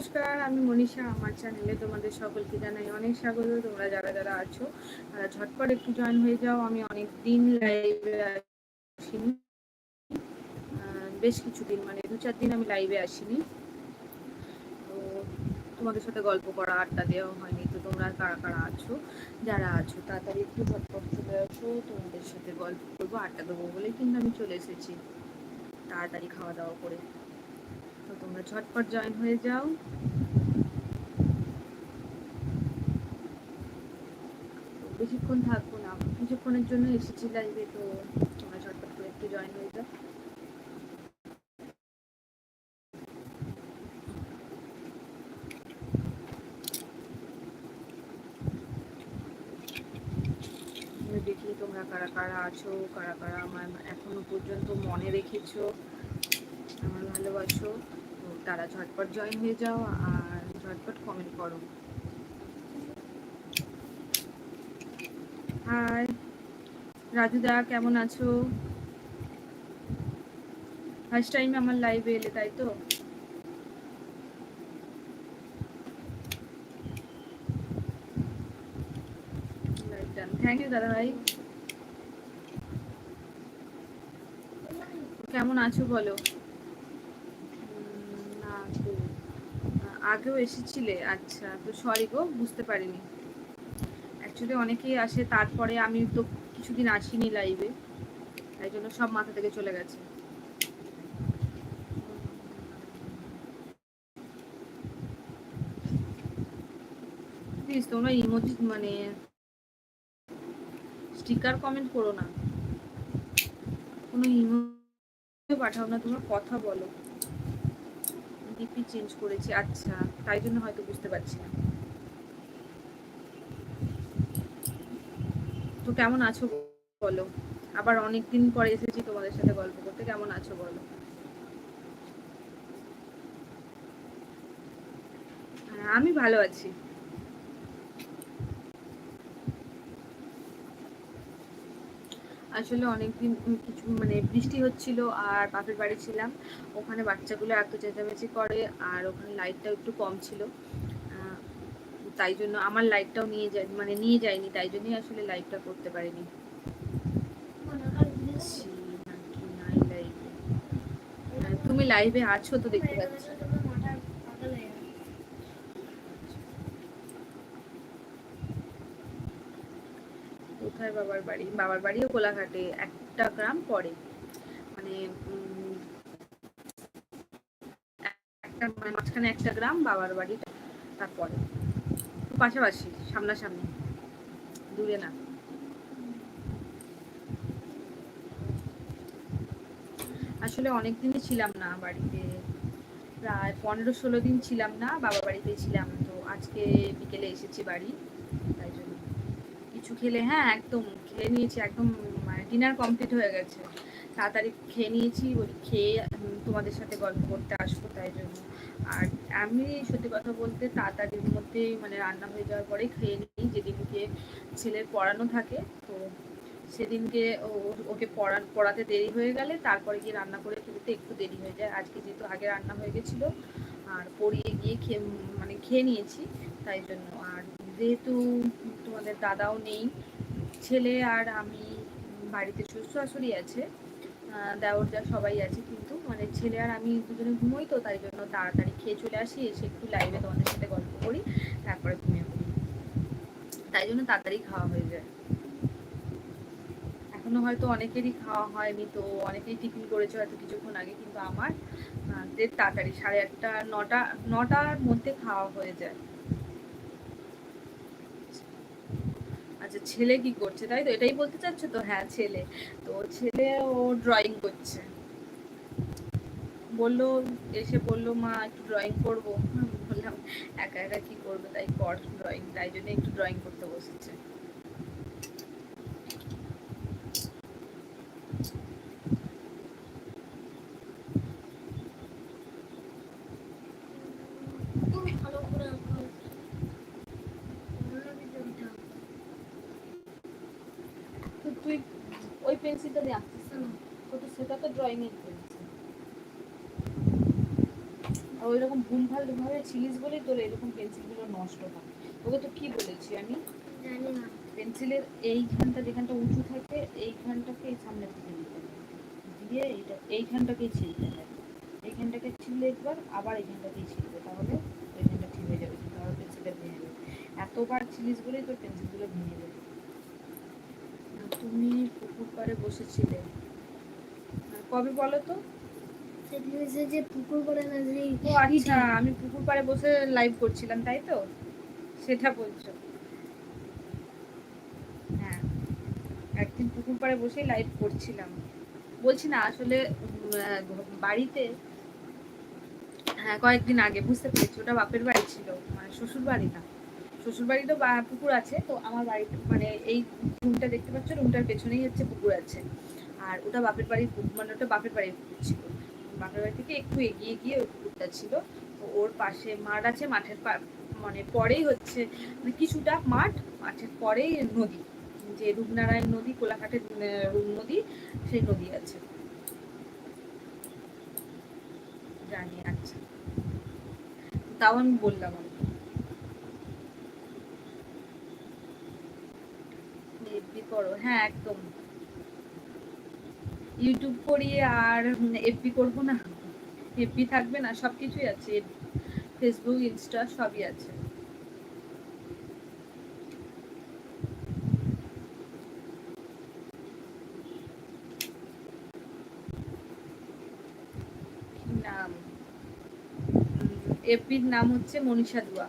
নমস্কার, আমি মনীষা আমার চ্যানেলে তোমাদের সকলকে জানাই অনেক স্বাগত। তোমরা যারা যারা আছো, তারা ঝটপট একটু জয়েন হয়ে যাও। আমি অনেক দিন লাইভে আসিনি বেশ কিছুদিন মানে দু চার দিন আমি লাইভে আসিনি। তো তোমাদের সাথে গল্প করা, আড্ডা দেওয়া হয়নি। তো তোমরা কারা কারা আছো, যারা আছো, তাড়াতাড়ি একটু ঝটপট চলে আসো। তোমাদের সাথে গল্প করব, আড্ডা দেবো বলেই কিন্তু আমি চলে এসেছি। তাড়াতাড়ি খাওয়া দাওয়া করে। তো তোমরা ঝটপট জয়েন হয়ে যাও। বেশিক্ষণ থাকব না, কিছুক্ষণের জন্য এসেছি লাইভে তো তোমরা ঝটপট করে একটু জয়েন হয়ে যাও। দেখি তোমরা কারা কারা আছো, কারা কারা আমার এখনও পর্যন্ত মনে রেখেছো, আমার ভালোবাসো। তারা ঝটপট জয়েন হয়ে যাও আর ঝটপট কমেন্ট করো। হাই রাজুদা কেমন আছো? ফার্স্ট টাইম আমার লাইভে এলে, তাই তো? থ্যাংক ইউ দাদা ভাই কেমন আছো বলো? আগেও এসেছিলে। আচ্ছা তো সরি গো, বুঝতে পারিনি। অ্যাকচুয়ালি অনেকেই আসে, তারপরে আমি তো কিছুদিন আসিনি লাইভে তাই জন্য সব মাথা থেকে চলে গেছে। প্লিজ তোমরা ইমোজি মানে স্টিকার কমেন্ট করো না। কোনো ইমোজি পাঠাও না, তোমরা কথা বলো। ডিপি চেঞ্জ করেছি আচ্ছা তাই জন্য হয়তো বুঝতে পারছি না। তো কেমন আছো বলো? আবার অনেকদিন পরে এসেছি তোমাদের সাথে গল্প করতে, কেমন আছো বলো? আমি ভালো আছি। আসলে অনেকদিন কিছু মানে বৃষ্টি হচ্ছিল আর বাপের বাড়ি ছিলাম। ওখানে বাচ্চাগুলো এত চেঁচামেচি করে আর ওখানে লাইটটাও একটু কম ছিল। তাই জন্য আমার লাইটটাও নিয়ে যাই মানে নিয়ে যায়নি, তাই জন্যই আসলে লাইভটা করতে পারিনি। live তুমি লাইভে আছো তো দেখতে পাচ্ছি। কোথায় বাবার বাড়ি? বাবার বাড়িও কোলাঘাটে, একটা গ্রাম পরে। মানে মানে মাঝখানে একটা গ্রাম, বাবার বাড়ি তারপরে পাশাপাশি, সামনাসামনি। দূরে না। আসলে অনেক দিনই ছিলাম না বাড়িতে। প্রায় পনেরো ষোলো দিন ছিলাম না বাবা বাড়িতে ছিলাম। তো আজকে বিকেলে এসেছি বাড়ি। কিছু খেলে হ্যাঁ একদম খেয়ে নিয়েছি, একদম মানে ডিনার কমপ্লিট হয়ে গেছে। তাড়াতাড়ি খেয়ে নিয়েছি, বলি খেয়ে তোমাদের সাথে গল্প করতে আসব তাই জন্য। আর আমি সত্যি কথা বলতে তাড়াতাড়ির মধ্যেই মানে রান্না হয়ে যাওয়ার পরেই খেয়ে নিই, যেদিনকে ছেলের পড়ানো থাকে, তো সেদিনকে ওকে পড়া, পড়াতে দেরি হয়ে গেলে তারপরে গিয়ে রান্না করে খেতে একটু দেরি হয়ে যায়। আজকে যেহেতু আগে রান্না হয়ে গেছিল, আর পড়িয়ে গিয়ে খেয়ে মানে খেয়ে নিয়েছি তাই জন্য। আর যেহেতু তোমাদের দাদাও নেই, ছেলে আর আমি বাড়িতে শ্বশুর শাশুড়ি আছে দেওর যা সবাই আছে কিন্তু মানে ছেলে আর আমি দুজনে ঘুমোই তো, তাই জন্য তাড়াতাড়ি খেয়ে চলে আসি, এসে একটু লাইভে তোমাদের সাথে গল্প করি, তারপরে ঘুমিয়ে পড়ি। তাই জন্য তাড়াতাড়ি খাওয়া হয়ে যায়। এখনও হয়তো অনেকেরই খাওয়া হয়নি তো, অনেকেই টিফিন করেছে হয়তো কিছুক্ষণ আগে, কিন্তু আমার তাড়াতাড়ি, সাড়ে আটটা, নটা, নটার মধ্যে খাওয়া হয়ে যায়। আচ্ছা ছেলে কি করছে, তাই তো? এটাই বলতে চাচ্ছ তো? হ্যাঁ ছেলে। তো ছেলে ও ড্রয়িং করছে। বলল, এসে বলল, মা, একটু ড্রয়িং করব। বললাম, একা একা কি করবে? তাই কর ড্রয়িং তাই জন্য একটু ড্রয়িং করতে বসেছে। তো তুই ওই পেন্সিলটা দিয়ে আঁকছিস না তো সেটা তো ড্রয়িং এর পেন্সিল আর ওই রকম ভুলভাল ভাবে ছিলিস বলেই তোর এরকম পেন্সিলগুলো নষ্ট হয়। তোকে তো কি বলেছি আমি? জানি না। পেন্সিলের এইখানটা যেখানটা উঁচু থাকে এইখানটাকে এই সামনের দিকে হবে। দিয়ে এইটা এইখানটাকেই ছিলতে হবে। এইখানটাকে ছিলে একবার আবার এইখানটাকেই ছিলবে তাহলে এইখানটা ঠিক হয়ে যাবে। তাহলে পেন্সিলটা ভেঙে যাবে। এতবার ছিলিস বলেই তোর পেন্সিলগুলো ভেঙে যাবে। তুমি পুকুর পাড়ে বসেছিলে কবে বলো তো? যে পুকুর করে না ও আচ্ছা আমি পুকুর পাড়ে বসে লাইভ করছিলাম তাই তো? সেটা বলছো। হ্যাঁ একদিন পুকুর পাড়ে বসেই লাইভ করছিলাম। বলছি না আসলে বাড়িতে হ্যাঁ কয়েকদিন আগে বুঝতে পেরেছি ওটা বাপের বাড়ি ছিল মানে শ্বশুর বাড়ি না। শ্বশুর বাড়ি তো বা- পুকুর আছে, তো আমার বাড়ি মানে এই রুমটা দেখতে পাচ্ছ রুমটার পেছনেই হচ্ছে পুকুর আছে। আর ওটা বাপের বাড়ির পুকুর মানে ওটা বাপের বাড়ির পুকুর ছিল। বাপের বাড়ি থেকে একটু এগিয়ে গিয়ে ওই পুকুরটা ছিল। ওর পাশে মাঠ আছে, মাঠের মানে পরেই হচ্ছে মানে কিছুটা মাঠ, মাঠের পরেই নদী। যে রূপনারায়ণ নদী, কোলাঘাটের রূপ নদী, সেই নদী আছে। জানি আচ্ছা। তাও আমি বললাম। আর কি। এফবি করো হ্যাঁ একদম। ইউটিউব করি আর এফবি করব না। এফবি থাকবে না সব কিছুই আছে। ফেসবুক ইনস্টা সবই আছে। নাম? এফবির নাম হচ্ছে মনীষা দুয়া।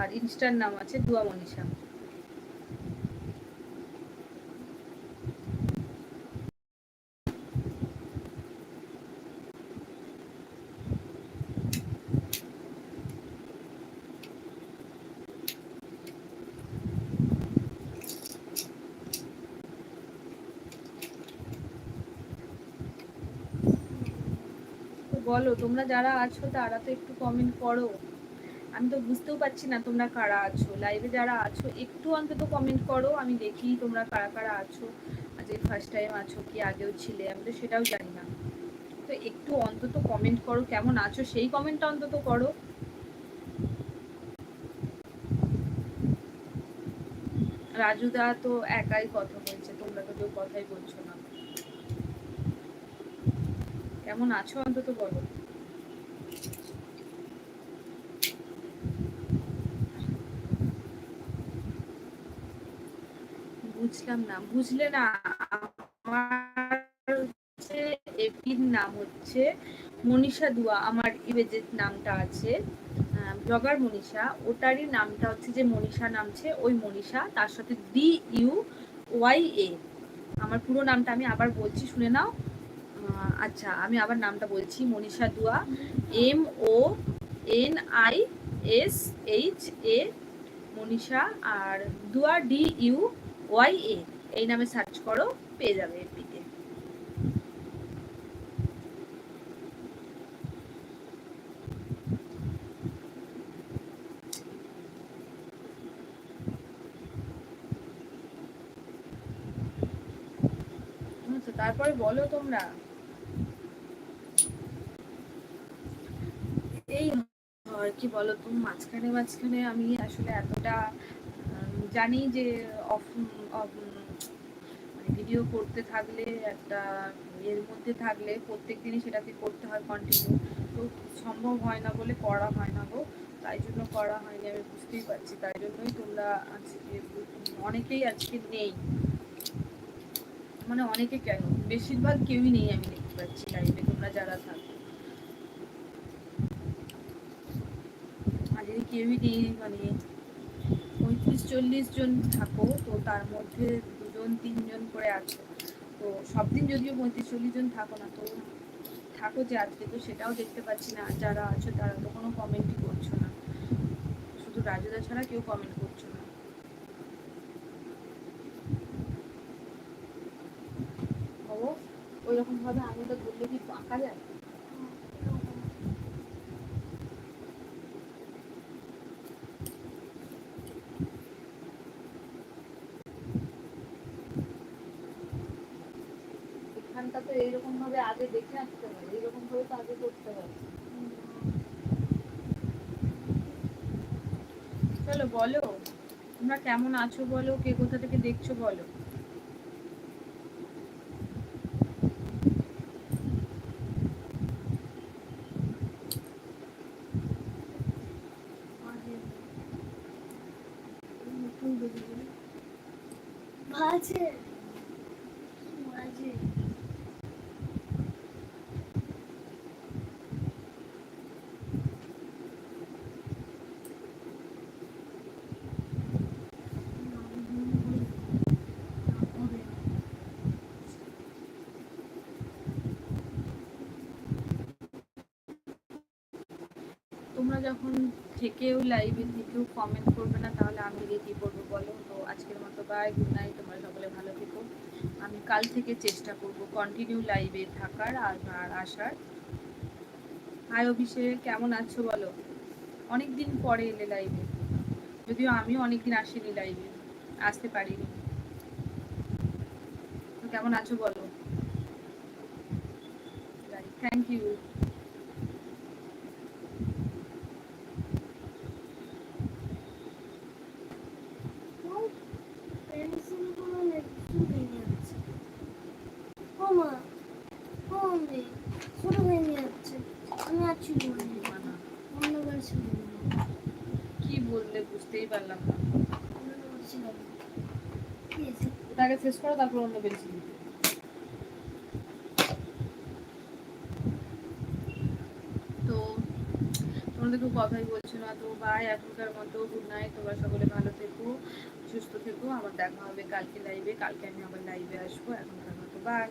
আর ইনস্টার নাম আছে দুয়া মনীষা তো বলো, তোমরা যারা আছো তারা তো একটু কমেন্ট করো। আমি তো বুঝতেও পারছি না তোমরা কারা আছো। লাইভে যারা আছো, একটু অন্তত কমেন্ট করো, আমি দেখি তোমরা কারা কারা আছো। আজ ফার্স্ট টাইম আছো কি আগেও ছিলে, আমি তো সেটাও জানি না। তো একটু অন্তত কমেন্ট করো, কেমন আছো? সেই কমেন্টটা অন্তত করো। রাজুদা তো একাই কথা বলছে, তোমরা তো কেউ কথাই বলছো না কেমন আছো অন্তত বলো। বুঝলাম না, বুঝলে না, আমার এপির নাম হচ্ছে মনীষা দুয়া, আমার ইবে নামটা আছে। ব্লগার মনীষা, ওটারই নামটা হচ্ছে যে মনীষা নামছে ওই মনীষা, তার সাথে ডি ইউ ওয়াই এ আমার পুরো নামটা আমি আবার বলছি, শুনে নাও। আচ্ছা আমি আবার নামটা বলছি Manisha Dua M O N I S H A Manisha R Dua D you Y A এই নামে সার্চ করো পেয়ে যাবে আচ্ছা, তারপরে বলো তোমরা এই আর কি বলো তুমি মাঝখানে মাঝখানে আমি আসলে এতটা জানি যে অফ মানে ভিডিও করতে থাকলে একটা এর মধ্যে থাকলে প্রত্যেক দিনই সেটাকে করতে হয় কন্টিনিউ তো সম্ভব হয় না বলে করা হয় না গো, তাই জন্য করা হয়নি, আমি বুঝতেই পারছি। তাই জন্যই তোমরা আজকে, অনেকেই আজকে নেই। মানে অনেকে কেন? বেশিরভাগ কেউই নেই আমি দেখতে পাচ্ছি লাইভে তোমরা যারা থাকো আর যদি কেউই মানে পঁয়ত্রিশ, চল্লিশ জন থাকো, তো তার মধ্যে দুজন, তিনজন করে আছো। তো সব দিন যদিও পঁয়ত্রিশ, চল্লিশ জন থাকো না, তো থাকো যে আজকে, তো সেটাও দেখতে পাচ্ছি না। যারা আছো, তারা তো কোনো কমেন্টই করছ না। শুধু রাজুদা ছাড়া কেউ কমেন্ট করছ না। বাবু ওই রকম ভাবে আঙুলটা ধরলে কি আঁকা যায়? এখানটা তো এইরকম ভাবে আগে দেখে আসতে হবে এইরকম ভাবে তো আগে করতে হবে চলো বলো, তোমরা কেমন আছো বলো, কে কোথা থেকে দেখছ বলো। তোমরা যখন থেকেও লাইভে থেকেও কমেন্ট করবে না, তাহলে আমি গিয়ে কি করব বলো? তো আজকের মতো বাই গুড নাইট তোমরা সকলে ভালো থেকো। আমি কাল থেকে চেষ্টা করব কন্টিনিউ লাইভে থাকার আর আসার। হাই অভিষেক, কেমন আছো বলো? অনেক দিন পরে এলে লাইভে যদিও আমিও অনেকদিন আসিনি লাইভে আসতে পারিনি। কেমন আছো বলো? থ্যাংক ইউ পেন্সিলগুলো একটু ভেঙে যাচ্ছে ও মা ও মে ছোট ভেঙে যাচ্ছে আমি আর ছিল অন্যবার ছিল কি বললে বুঝতেই পারলাম না অন্যবার ছিল কি আছে ওটাকে শেষ করো, তারপর অন্য পেন্সিল তো কথাই বলছো না, তো বাই এখনকার মতো গুড নাইট তোমরা সকলে ভালো থেকো, সুস্থ থেকো আমার দেখা হবে কালকে লাইভে কালকে আমি আবার লাইভে আসব, এখনকার মতো বাই